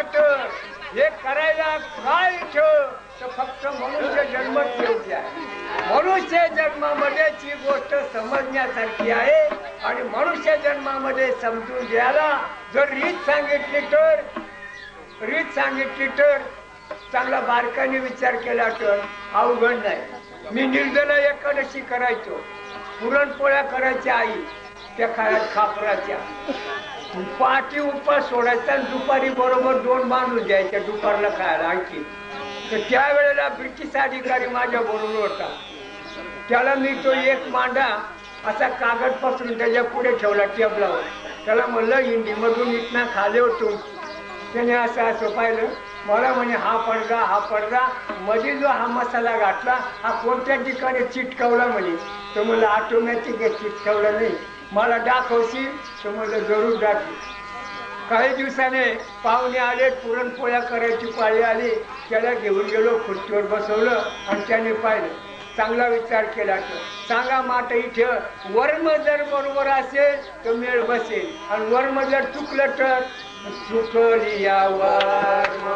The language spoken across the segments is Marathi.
वाट हे करायला काय इथं तर फक्त मनुष्य जन्मच योग्य आहे. मनुष्य जन्मामध्ये जी गोष्ट समजण्यासारखी आहे आणि मनुष्य जन्मामध्ये समजून घ्यायला जर रीत सांगितली तर रीत सांगितली तर चांगला बारकाने विचार केला तर अवघड नाही. मी निर्जला एकादशी करायचो. पुरणपोळ्या करायच्या आई त्या खायत खापराच्या. पाठी उपास सोडायचा दुपारी बरोबर दोन माणूस द्यायच्या दुपारला खायला आणखी. तर त्यावेळेला ब्रिटिश अधिकारी माझ्या बरोबर होता. त्याला मी तो एक मांडा असा कागद पसरून त्याच्या पुढे ठेवला टेबलावर. त्याला म्हणलं हिंदीमधून इथना खाले होतो त्याने असं असं पाहिलं. मला म्हणे हा पडदा हा पडदा. मध्ये जो हा मसाला घातला हा कोणत्या ठिकाणी चिटकवला म्हणे. तर मला ऑटोमॅटिक चिटकवला नाही. मला दाखवशील तर जरूर दाखव. काही दिवसाने पाहुणे आले पुरणपोळ्या करायची पाळी आली त्याला घेऊन गेलो खुर्चीवर बसवलं आणि त्याने पाहिलं. चांगला विचार केला तर सांगा माट इथं वर्म जर बरोबर असेल तर मेळ बसेल. आणि वर्म जर चुकलं तर चुकली या वर्म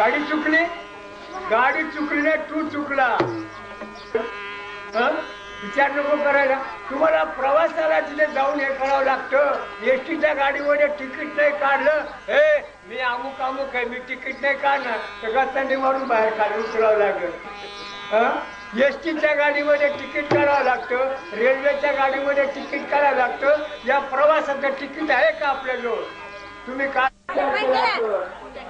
गाडी चुकली? गाडी चुकली नाही तू चुकला. हं? विचार नको करायला. तुम्हाला प्रवासाला तिथे जाऊन हे करावं लागतं. एसटीच्या गाडीमध्ये तिकीट नाही काढलं. हे मी अमुक अमुक आहे मी तिकीट नाही काढणार. तर गस्तांडी मारून बाहेर काढून उचलावं लागेल. एस टीच्या गाडीमध्ये तिकीट काढावं लागतं. रेल्वेच्या गाडीमध्ये तिकीट काढावं लागतं. या प्रवासाचं तिकीट आहे का आपल्याजवळ तुम्ही काय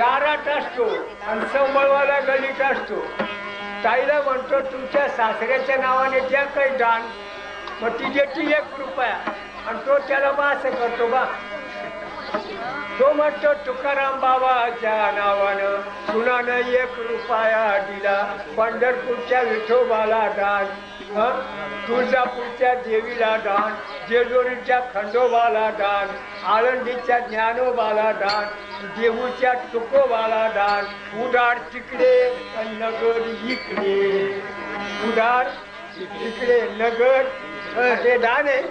दारात असतो आणि संबळवाला गलीत असतो. ताईला म्हणतो तुमच्या सासऱ्याच्या नावाने द्या काही दान. मग ती देते एक रुपया आणि तो त्याला बा असं करतो बा. तो म्हणतो तुकाराम बाबाच्या नावानं सुनानं एक रुपया दिला? पंढरपूरच्या विठोबाला दान. तुळजापूरच्या देवीला दान जेजुरीच्या खंडोबाला दान आळंदीच्या ज्ञानोबाला दान देहूच्या तुकोबाला दान उडार तिकडे आणि नगर इकडे. उडार तिकडे नगर हे दान आहे.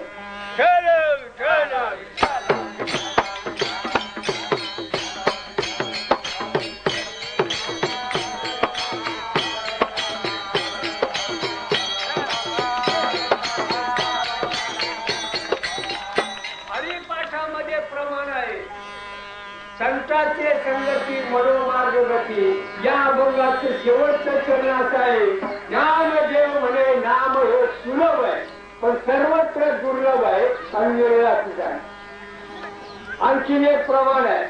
संतांचे संगती मनोमार्ग गती. या अभंगाचे शेवटचं चरण असं आहे. ज्ञान देव म्हणे नाम हे सुलभ आहे. पण सर्वत्र दुर्लभ आहे आणि निर्यातीच आहे आणखीन एक प्रमाण आहे.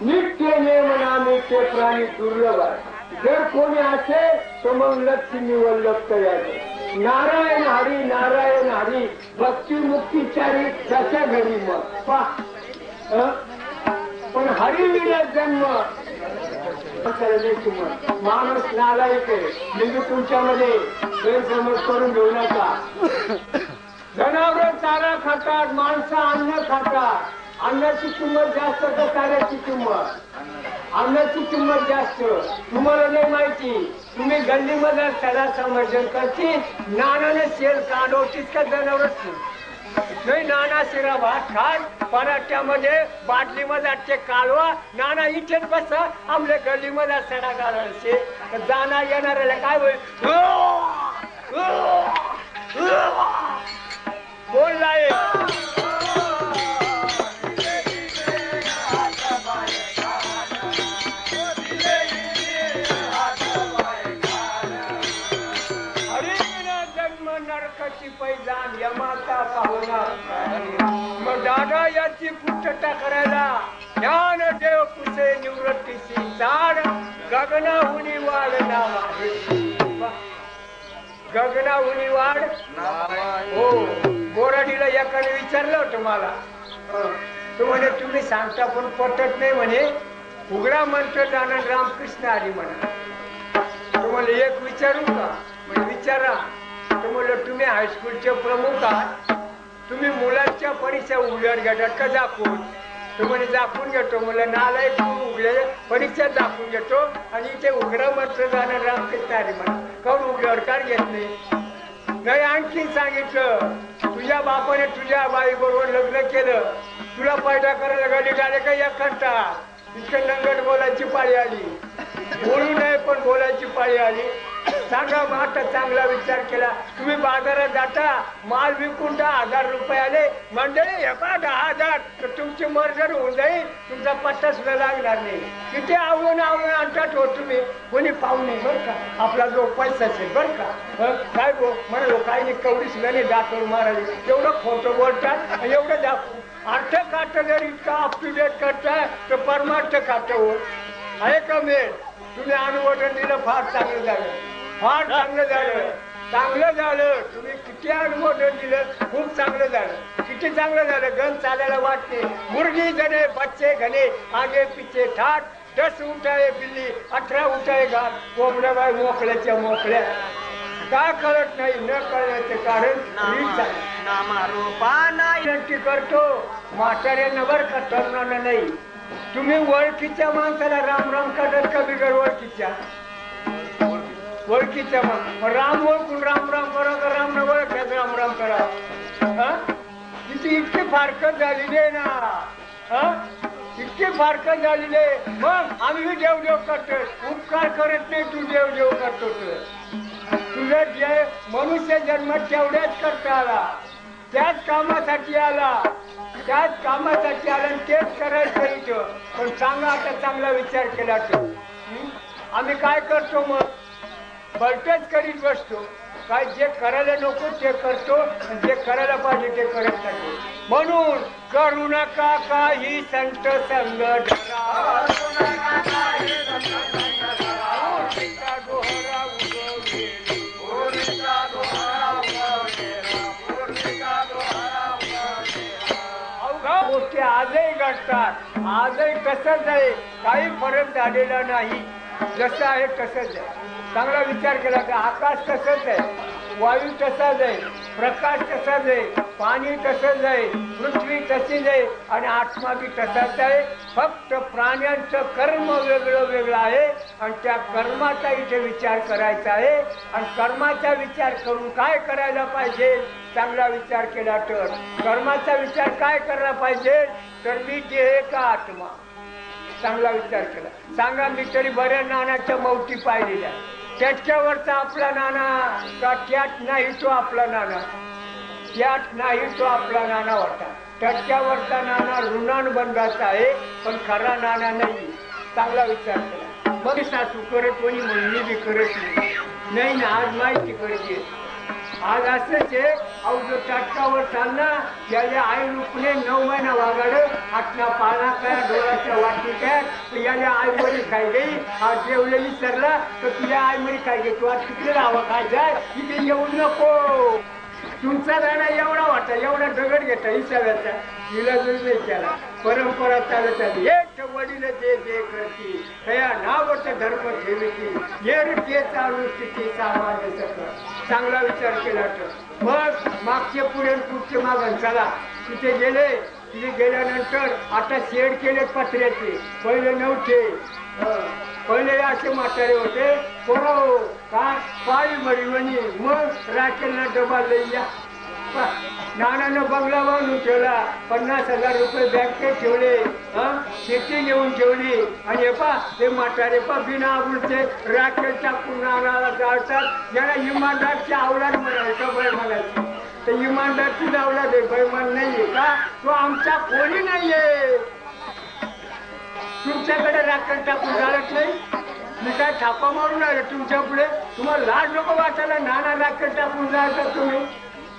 नित्य नेम नामी ते प्राणी दुर्लभ आहे. जर कोणी असे तो मग लक्ष्मी वल्लभ तयार नारायण हरी नारायण हरी भक्ती मुक्तीचारी त्याच्या घरी मग. पा पण हरिविला जन्म. माणूस नालायक आहे. म्हणजे तुमच्यामध्ये गैरसमज करून घेऊ नका. जनावर चारा खातात माणसं अन्न खातात. अन्नाची किंमत जास्त का चाऱ्याची किंमत? अन्नाची किंमत जास्त. तुम्हाला नाही माहिती. तुम्ही गल्लीमध्ये त्याला समर्थन करतील. नानाने शेर काढवतीस का जनावरच नाही नाना सिरा भात खात पराठ्यामध्ये बाटली मध्ये कालवा नाना इथेच बस आमल्या गल्ली मध्ये सडा घालायचे जाणार येणाऱ्याला काय होईल बोललाय दादा यांची पुष्टता करायला? ज्ञान देव कुसे निवृत्तीची झाड गगनाहुनी वाढ नाव आहे गगनाहुनी वाढ? हो. बोराडीला एकाने विचारलं होतं मला. तो म्हणे तुम्ही सांगता पण पटत नाही म्हणे. उघडा मंत्र जाणं रामकृष्ण हरी म्हणा. तुम्हाला एक विचारू का? म्हणजे विचारा. तुम्हाला तुम्ही हायस्कूलचे प्रमुख आहात. तुम्ही मुलांच्या परीक्षा उघड्यावर घेतात का दाखवून तो म्हणे दाखवून घेतो म्हणलं नालाय तू उघडे परीक्षा दाखवून घेतो आणि इथे उघडं मात्र जाणं रामकृष्ण म्हणा काऊन उघड्यावर का घेत नाही? नाही आणखीन सांगितलं तुझ्या बापाने तुझ्या बाई बरोबर लग्न केलं. तुला पैदा करायला गाडी झाले का एक घंटा? इतकं नंगट बोलायची पाळी आली. बोलू नये पण बोलायची पाळी आली. सांगा आता चांगला विचार केला. तुम्ही बाजारात जाता माल विकून दहा हजार रुपये आले. मंडळी हे पहा दहा हजार तर तुमची मर्जर होऊन जाईल. तुमचा पत्ता सुद्धा लागणार नाही. किती आवडून आवडून आणतात हो तुम्ही. कोणी पाहुणे बरं का. आपला जो पैसा असेल बरं का. काय गो? म्हणालो काही नाही कवडी सुद्धा नाही दाखवून महाराज. एवढं खोटं बोलतात एवढं दाखवू अर्थ काट जर इतका अप टू डेट करताय तर परमार्थ खात हो आहे का मेळ तुम्ही अनुमोदन दिलं फार चांगलं झालं. फार चांगलं झालं. चांगलं झालं. तुम्ही किती अनुमोदन दिलं खूप चांगलं झालं. किती चांगलं झालं गण चालायला वाटते. मुर्गी जणे बच्चे घने आगे पिछे ठाट. दस उठाये बिल्ली अठरा उठाये घाट. कोंबड्या बाय मोकळ्याच्या मोकळ्या. का कळत नाही न कळण्याचं कारण विनंती करतो म्हाताऱ्यांना बर का तरुणांना नाही. तुम्ही ओळखीच्या माणसाला राम राम करत का बिगर ओळखीच्या? ओळखीच्या मग. राम ओळखून राम राम करा तर राम न ओळख्यात राम राम करा. हा? तिची इतकी फारकत झालेली आहे ना. हा? इतकी फारकत झालेली आहे. मग आम्ही देव देव करतोय. उपकार करत नाही तू देव देव करतो तुझ्या जे मनुष्य जन्म तेवढ्याच करता आला. त्याच कामासाठी आला. त्याच कामासाठी आला तेच करायचं पण सांगा आता चांगला विचार केला तो. आम्ही काय करतो मग? बलटेच करीत बसतो. काय जे करायला नको ते करतो आणि जे करायला पाहिजे ते करत नाही म्हणून करू नका काही संत संग गोष्टी आजही घडतात. आजही तसंच आहे. काही फरक झालेला नाही. जसं आहे तसंच आहे. चांगला विचार केला तर आकाश तसंच आहे वायू तसाच आहे प्रकाश तसाच आहे पाणी तसंच आहे पृथ्वी तशीच आहे आणि आत्मा बी तसाच आहे. फक्त प्राण्यांचं कर्म वेगळं वेगळं आहे आणि त्या कर्माचा इथे विचार करायचा आहे. आणि कर्माचा विचार करून काय करायला पाहिजे? चांगला विचार केला तर. कर्माचा विचार काय करायला पाहिजे? तर मी देह का आत्मा. चांगला विचार केला. सांगा मी तरी बऱ्या नानाच्या मौती पाहिलेल्या त्याच्यावरचा आपला नाना का त्यात नाही तो आपला नाना? त्यात नाही तो आपला नाना होता त्याच्यावरचा नाना ऋणानुबंधाचा आहे पण खरा नाना नाही. चांगला विचार केला. मग सासू करत कोणी म्हणणी बी करत नाही. आज माहिती करत करते आज असंच आहे अहो जो टाटकावर चालना याला आई रुपणे नऊ महिना वागाड आठना पाळणा काय डोळ्याच्या वाटी काय तर याला आई मरी खाय गई आज जेवलेली सरला तर तुझ्या आई मरी खाय गई तू आज तिकडे राहावं काय जाय? तिथे येऊ नको. तुमचा राणा एवढा वाटा एवढा दगड घेता हिसाब्याचा. तिला जर नाही केला परंपरा चालत आली. एक वडील जे जे करती तया नावट धर्म ठेवती येर ते चालू स्थिती सामान्य सकळ चांगला विचार केला तर. मग मागचे पुढे पुढचे मागं. चला तिथे गेले. तिथे गेल्यानंतर आता शेड केले पत्र्याचे. पहिले नव्हते. पहिले असे म्हातारे होते. हो, पोरो मरी मग राखेलना डबा लई या. नानानं बंगला बांधून ठेवला. पन्नास हजार रुपये बँकेत ठेवले. शेती घेऊन ठेवली. आणि हे पा हे म्हातारे पा बिना आबूचे राखेल टाकून नानाला जाळतात. याला इमानदारची आवलाद म्हणायचं बरं म्हणायचं. तर इमानदारची आवलाद आहे बैमान नाहीये का? तो आमचा कोणी नाहीये. तुमच्याकडे राखण टाकून चालत नाही? मी काय थापा मारून आलो तुमच्यापुढे? तुम्हाला लाज नको वाटायला नाना राखण टाकून जायचं तुम्ही.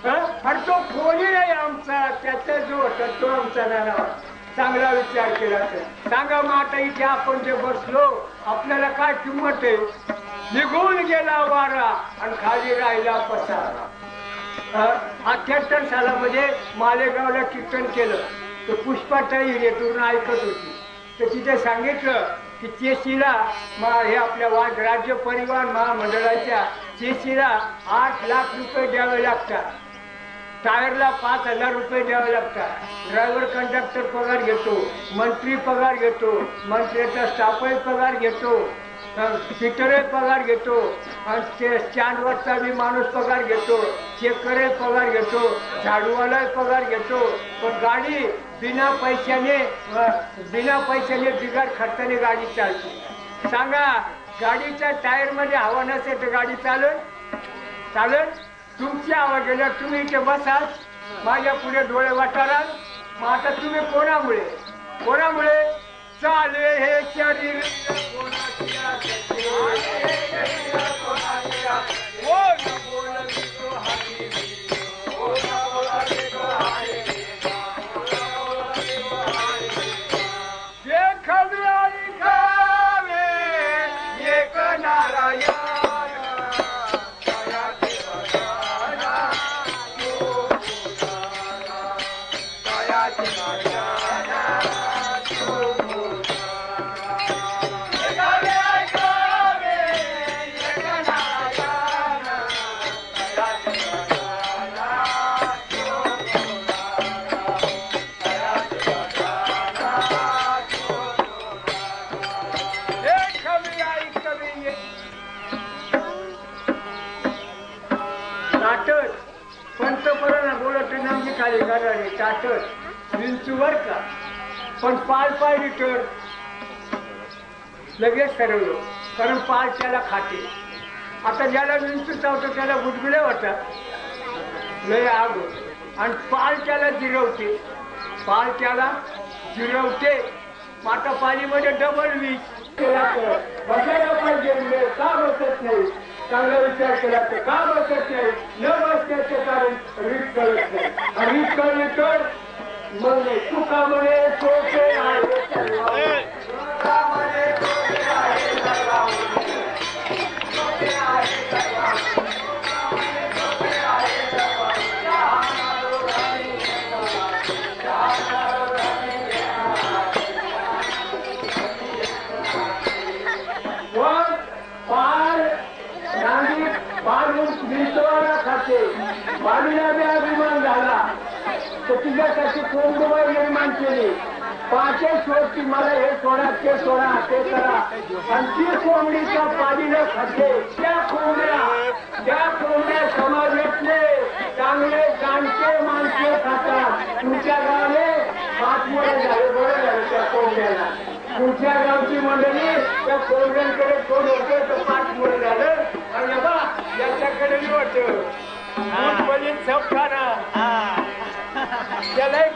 अरे पण तो कोणी नाही आमचा. त्याचा जो होता तो आमचा नाना चांगला विचार केला तर. सांगा मग आता इथे आपण जे बसलो आपल्याला काय किंमत आहे? निघून गेला वारा आणि खाली राहिला पसारा. अठ्याहत्तर सालामध्ये मालेगावला कीर्तन केलं. तर पुष्पाताई रेटून ऐकत होती. तर तिथे सांगितलं की चेसीला हे आपल्या वा राज्य परिवहन महामंडळाच्या चेसीला आठ लाख रुपये द्यावे लागतात. टायरला पाच हजार रुपये द्यावे लागतात. ड्रायव्हर कंडक्टर पगार घेतो मंत्री पगार घेतो मंत्र्याचा स्टाफही पगार घेतो फिटरही पगार घेतो आणि ते स्टँडवरचा बी माणूस पगार घेतो चेकरही पगार घेतो झाडूवालाही पगार घेतो पण गाडी बिना पैशाने बिना पैशाने बिगाड खर्चाने गाडी चालते. सांगा गाडीच्या टायरमध्ये हवा नसेल तर गाडी चालेल? चालेल? तुमची आवाज तुम्ही इथे बसाल माझ्या पुढे डोळे वाटाराल. मग आता तुम्ही कोणामुळे? कोणामुळे? चाले हे शरीर. करारे ताटत विंचूवर का पण पाय पाय रिटर्न लगेच ठरवलं कारण पाय त्याला खाते. आता ज्याला विंचू चावतो त्याला गुडगुड्या होतात लय आग आणि पाल त्याला जिरवते. पाल त्याला जिरवते. माता पालीमध्ये डबल वीज बसायला पाहिजे का बसत नाही? चांगला विचार केला तर का बसत नाही? न बसण्याचे कारण रीत कळत नाही. रीत कळली तर मग नाही चुका म्हणे सोपे आहे निर्माण केली पाचही सोडती मला हे सोडा ते सोडा ते करा. आणि ती कोंबडीच्या पाडीनं खाते त्या कोंबड्या त्या कोंबड्या समाजातले चांगले जाणते माणसे खातात. तुमच्या गावाने पाच मोठे झाले बरं झालं त्या कोंबड्याला. तुमच्या गावची मंडळी त्या कोंबड्यांकडे कोण होतं तर पाच मोठे झालं. आणि बा याच्याकडे होतं दूध सपकाना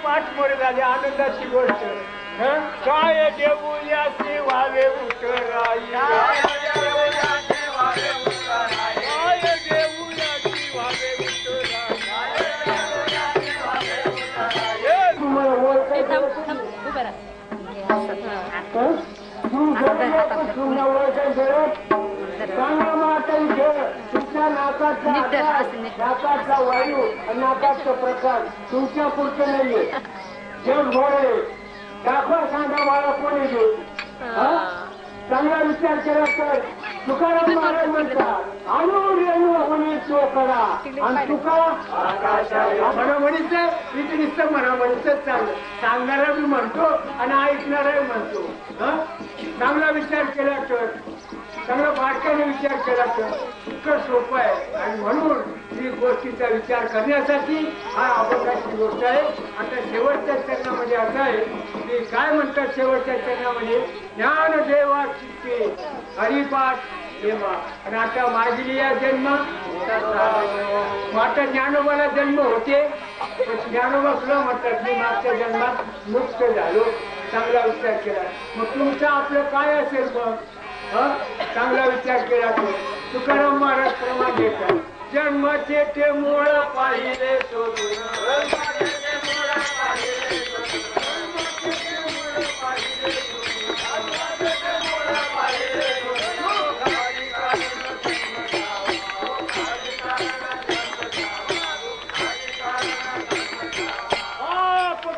त्यालाही पाठ मोरे झाले आनंदाची गोष्ट? काय देऊ याचे व्हावे उतराई. नाकाचा वायू आणि नाकाचा प्रकार तुमच्या पुरतं नाहीये. जग भोळे दाखवा सांगा मला कोणी देऊ? हा? चांगला विचार केला तर तुकाराम महाराज म्हणतात अणु रेणू होणी तो करा. आणि तुका म्हणा इथे नुसतं म्हणा म्हणतच चांगलं. सांगणारा बी म्हणतो आणि ऐकणाराही म्हणतो. हं? चांगला विचार केला तर सगळं बारकाने विचार केला तर इतकं सोपं आहे. आणि म्हणून ही गोष्टीचा विचार करण्यासाठी हा अवकाशी गोष्ट आहे. आता शेवटच्या चरणामध्ये असं आहे की काय म्हणतात शेवटच्या चरणामध्ये ज्ञान देवा चित्ते हरिपाठ देवा. आणि आता मागील या जन्म आता ज्ञानोबाला जन्म होते. ज्ञानोबा सुद्धा म्हणतात मी मागच्या जन्मात मुक्त झालो. चांगला विचार केला. मग तुमचं आपलं काय असेल मग? चांगला विचार केला तर तुकाराम महाराज प्रमाणे जन्माचे ते मूळ पाहिले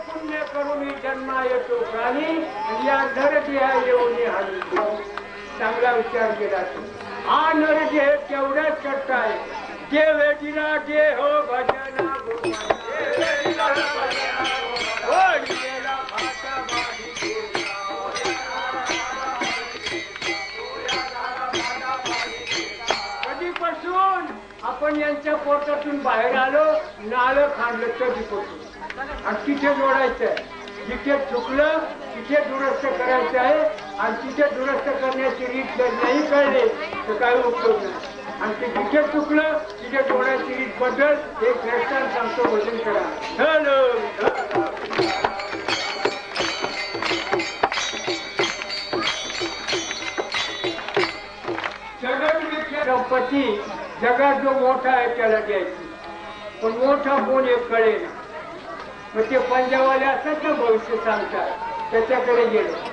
पुण्य करून जन्मा येतो प्राणी. आणि या नरदेहा येऊन हानी चांगला विचार केला तो. हा नरदेह तेवढ्याच करताय. जे दिला जे हो भजन कधीपासून आपण यांच्या पोटातून बाहेर आलो नालं खांडलं कधीपासून आणि तिथे जोडायचं आहे जिथे चुकलं तिथे दुरुस्त करायचं आहे. आणि तिथे दुरुस्त करण्याची रीत जर नाही कळली तर काही उपयोग नाही. आणि ते जिथे चुकलं तिथे कोणाची रीत बदल हे ख्रिस्तान सांगतो भजन करा. हॅलो! पती जगात जो मोठा आहे त्याला द्यायची. पण मोठा कोण एक कळेल मग ते पंजाबवाले असतात ना भविष्य सांगतात. त्याच्याकडे गेलं.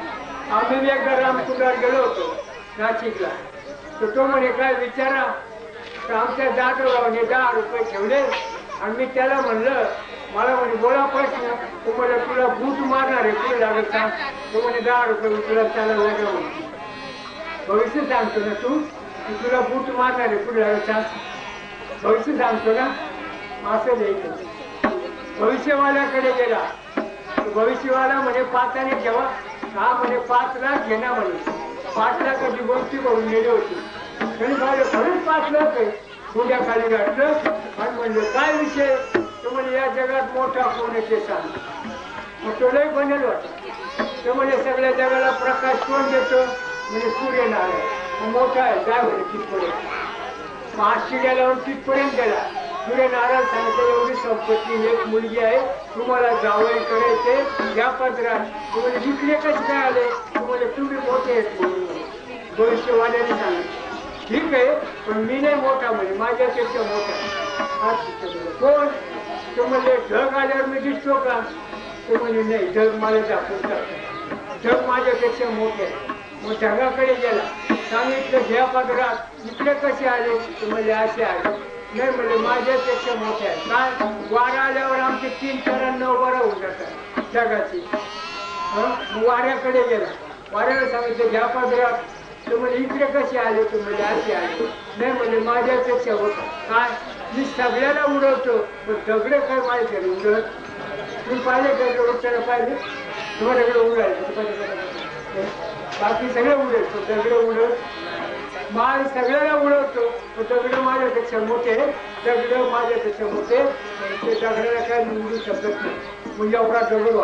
आम्ही एकदा रामकुंडावर गेलो होतो नाशिकला. तर तो म्हणे काय विचारा तर आमच्या दादोबाने दहा रुपये ठेवले आणि मी त्याला म्हणलं मला म्हणे बोला प्रश्न तो म्हणे तुला बूट मारणार आहे कुठे लागत का? तो म्हणे दहा रुपये उचलत तुला त्याला वेगळं म्हणतो भविष्य सांगतो ना तू की तुला बूट मारणार आहे कुठे लागत का? भविष्य सांगतो ना? असं द्यायचं भविष्यवाल्याकडे गेला. भविष्यवाला म्हणे पाचाने ठेवा हा म्हणे पाच लाख घेणार म्हणे पाच लाखाची गोष्टी करून गेली होती. तरी माझे खरंच पाच लाख आहे. पुण्या खाली घातलं आणि म्हणलं काय विषय? तो म्हणजे या जगात मोठा कोण आहे ते सांग. मग तो लय बनेल वाटत. तो म्हणजे सगळ्या जगाला प्रकाश कोण देतो? म्हणजे सूर्यनारायण. मग मोठा आहे काय म्हणे तिथपर्यंत मग गेल्यावर शिड्या तिथपर्यंत गेला. नाराज सांगितलं एवढी संपत्ती एक मुलगी आहे. तुम्हाला जावई करायचे या पत्रात तुम्हाला विकले कसे काय आले. तुम्हाला तुम्ही मोठे आहेत. भविष्यवाल्याने सांगितलं ठीक आहे पण मी नाही मोठा म्हणजे माझ्यापेक्षा मोठा कोण? तो म्हणजे ढग आल्यावर मी दिसतो का? तो म्हणजे नाही ढग मला दाखवून टाकतो. ढग माझ्यापेक्षा मोठे आहे. मग ढगाकडे गेला. सांगितलं घ्या पदरात इकडे कसे आले? तुम्हाला म्हणजे असे आले नाही म्हणजे माझ्यापेक्षा मोठ्या आहे. काय? वारा आल्यावर आमचे तीन चरण बरं होऊन जातात. जगाची. हं? वाऱ्याकडे गेला. वाऱ्याला सांगितलं घ्या पदरात तर म्हणजे इकडे कसे आले तर म्हणजे असे आले. नाही म्हणजे माझ्यापेक्षा होत काय? मी सगळ्याला उडवतो. पण दगडे काय माहिती आहे उडत तुम्ही पाहिले दगड उडताना पाहिले? तुम्हाला दगड उडायचे. बाकी सगळे उडेल. दगडे दगड माल सगळ्याला उडवतो. दगड माझ्यापेक्षा मोठे दगड माझ्यापेक्षा मोठे ते दगडाला काय निवडू शकत नाही. म्हणजे एवढा दगड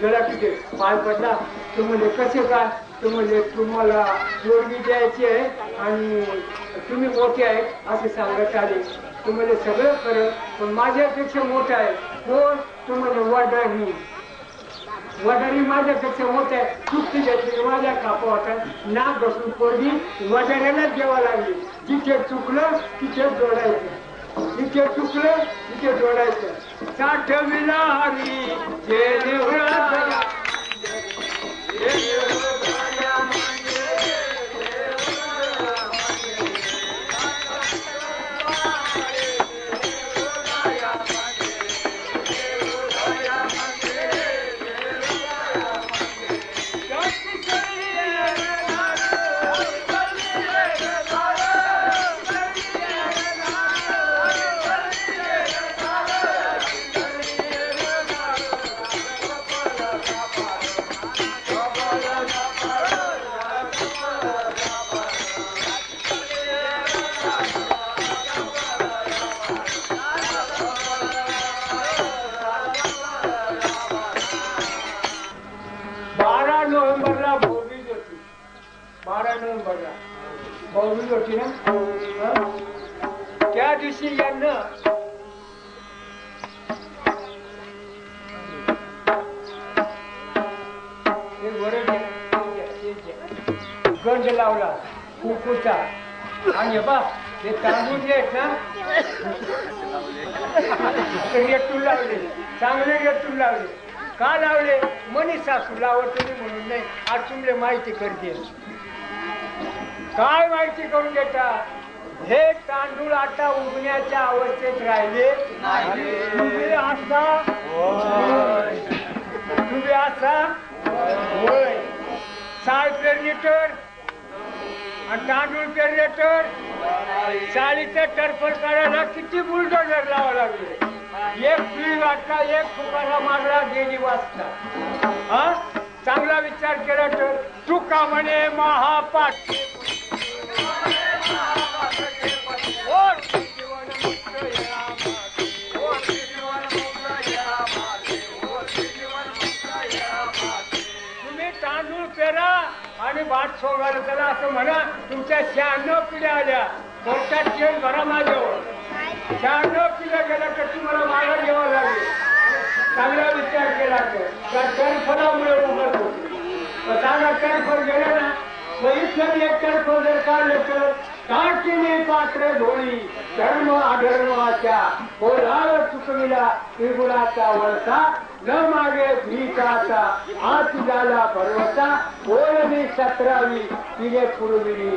जरा तिथे पाय पडला. तो म्हणजे कसे काय तो म्हणजे तुम्हाला जोडगी द्यायची आहे आणि तुम्ही मोठे आहे असे सांगत आले. तुम्हाला म्हणजे सगळं खरं पण माझ्यापेक्षा मोठा आहे. कोण? तुम्हाला वाढ नाही वडारी माझ्यापेक्षा मोठा आहे. चुकती घेतली माझ्या कापा होता. नाक बसून पोरगी वडाऱ्यालाच द्यावा लागली. जिथे चुकलं तिथे जोडायचं. जिथे चुकलं तिथे जोडायचं. साठविला हरी जे नोव्हेंबरला भाऊबीज होती. बारा नोव्हेंबरला. भाऊबीज होती ना? त्या दिवशी यांना. गंध लावला कुकूचा. आणि बा हे तांदूळ जे आहेत ना रेटून लावले चांगले रेटून लावले. का लावले? मनी सासू लावत तुम्ही म्हणून नाही. आज तुमले माहिती करते. काय माहिती करून देता? हे तांदूळ आता उगण्याच्या अवस्थेत राहिले. तुम्ही असा? तुम्ही असा? होय. साय पेरली तर? आणि तांदूळ पेरले तर? चाळीचं टरफल काढायला किती बुलडोजर लावा लागले? एक पिढी वाटला एक फुकारा मारला गेली वाचता हा? चांगला विचार केला तर तुका म्हणे महापाठ. तुम्ही तांदूळ पेरा आणि भात सोडायला त्याला असं म्हणा तुमच्या शहाण्णव पिढ्या आल्या. कोर्टात ट्रेन भरा माझ्यावर. शहाण्णव पिढ्या गेला तर तुम्हाला मागा घ्यावा लागेल. चांगला विचार केला तर त्या टर्फलामुळे उभं होते चांगला टर्फल गेला ना बघितलं एक टर्फल जर काढलं तर काठीने पात्र धोणी धर्म अधर्माच्या बोलाव चुकविला त्रिगुणाचा वळसा. न मागे भीकाचा आत झाला पर्वता ओळणी सतरावी तिने पुरविली.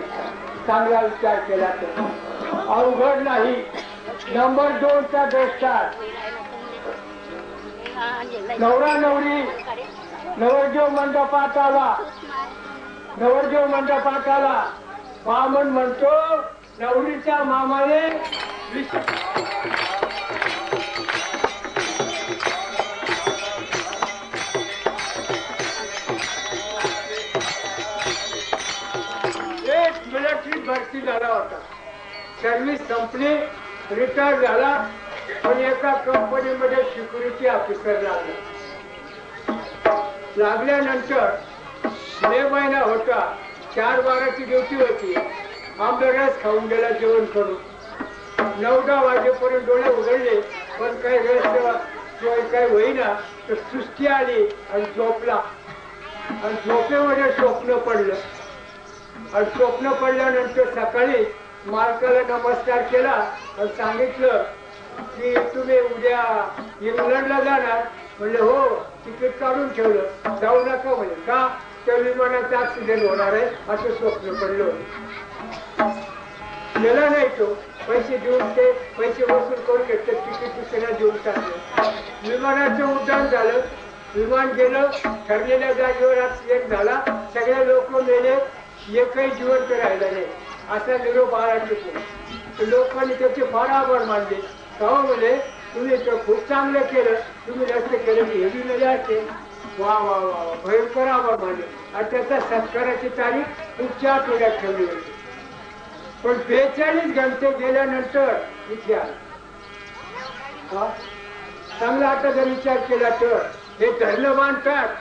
चांगला विचार केला तर अवघड नाही. नंबर दोनचा दृष्टात नवरा नवरी नवरदेव मंडपात आला नवरदेव मंडपात आला बामण म्हणतो नवरीच्या मामाने एक मिलिटरी भरती झाला होता. सर्व्हिस संपली. रिटायर झाला पण एका कंपनीमध्ये सिक्युरिटी ऑफिसर लागला. लागल्यानंतर मे महिना होता चार बाराची ड्युटी होती. आंबेरस खाऊन गेला जेवण करून. नऊ दहा वाजेपर्यंत डोळे उघडले पण काही रस सोय काही होईना तर सुस्ती आली आणि झोपला. आणि झोपेमध्ये स्वप्न पडलं. आणि स्वप्न पडल्यानंतर सकाळी मालकाला नमस्कार केला आणि सांगितलं की तुम्ही उद्या इंग्लंडला जाणार. म्हणले हो तिकीट काढून ठेवलं. जाऊ नका म्हणे का? त्या विमानाचा ऍक्सिडेंट होणार आहे असं स्वप्न पडलं होतं. गेला नाही तो. पैसे देऊन ते पैसे वसूल करून घेतले तिकीट दुसऱ्या देऊन टाकले. विमानाचं उड्डाण झालं. विमान गेलं ठरलेल्या जागेवर ऍक्सिडेंट झाला. सगळे लोक मेले. एकही जिवंत राहिला नाही. असा निरोप आला लोकांनी त्याचे फार आभार मानले. का म्हणजे तुम्ही खूप चांगलं केलं. तुम्ही रस्ते केलं की हे बी असते. वा वा वा वा भयंकर आभार मानले. आणि त्याचा सत्काराची तारीख पुढच्या आठवड्यात ठेवली होती. पण बेचाळीस घंटे गेल्यानंतर इथे आला चांगला आता जर विचार केला तर. हे धरणं बांधतात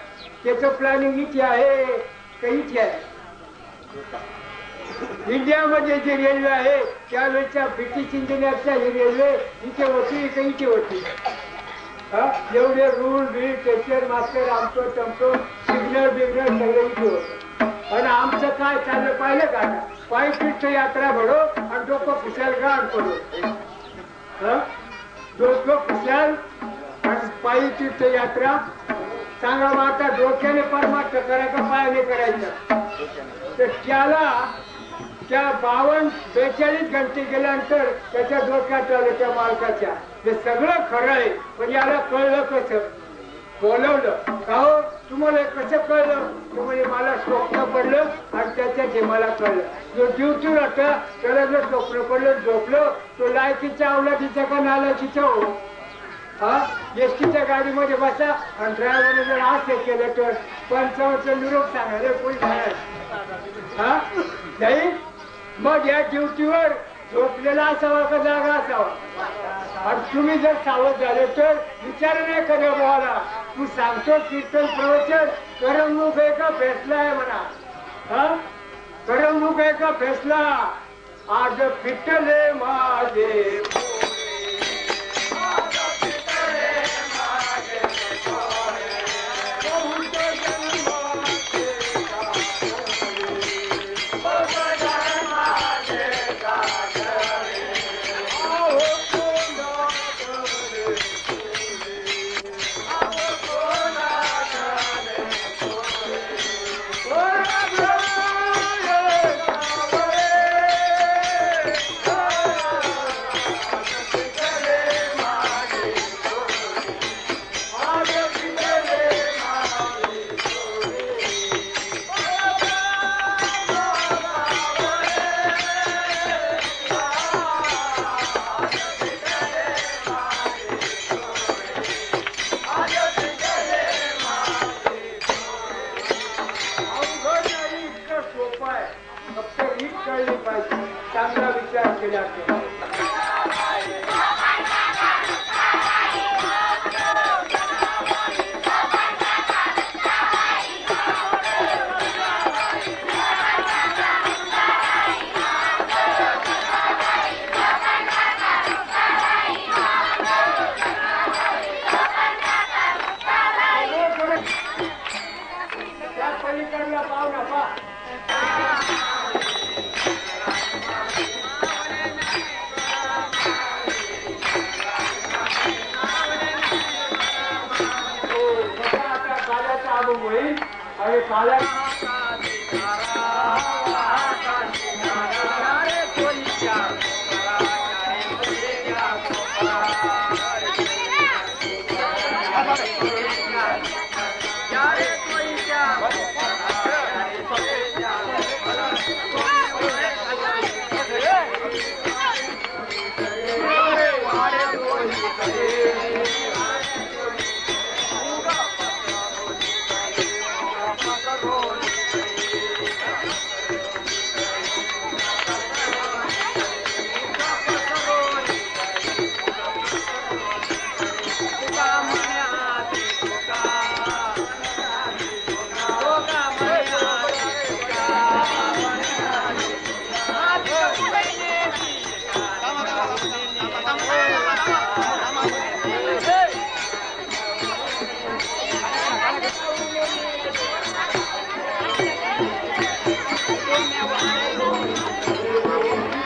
त्याचं प्लॅनिंग इथे आहे का इथे आहे? इंडियामध्ये जे रेल्वे आहे त्यावेळेच्या ब्रिटिश इंजिनियरच्या ही रेल्वे इथे होती इथे इथे होती? एवढे रूल बिल टेक्चर मास्टर आमचं तमचं सिग्नल बिग्नल सगळं इथे होतं. आणि आमचं काय चाललं पाहिलं का? पाय पीठ यात्रा घडो आणि डोकं खुशाल गाण पडो. डोकं खुशाल आणि पायी तीर्थ यात्रा सांगा मग आता डोक्याने परमार्थ करायचा पायाने करायचा. तर त्याला त्या बावन्न बेचाळीस घंटे गेल्यानंतर त्याच्या डोक्यात आलं त्या मालकाच्या. हे सगळं खरं आहे पण याला कळलं कसं? बोलवलं. का हो? तुम्हाला कसं कळलं? ते मला स्वप्न पडलं आणि त्याच्यात हे मला कळलं. जो ड्युटी होता त्याला जर स्वप्न पडलं झोपलं तो लायकीच्या अवलादीचा का नालायकीचा हो? हा? एसटीच्या गाडीमध्ये बसा आणि ड्रायव्हरने जर असं केलं तर पंचावन्न निरोप सांगा. रे कोणी हा? नाही? मग या ड्युटीवर झोपलेला असावा का जागा असावा? आणि तुम्ही जर सावध झाले तर विचार नाही करे भावाला तू सांगतो कीर्तन प्रवचन करमणूक आहे का फेसला आहे म्हणा. हा? करमणूक आहे का फेसला? आज पिटले माझे चांगला विचार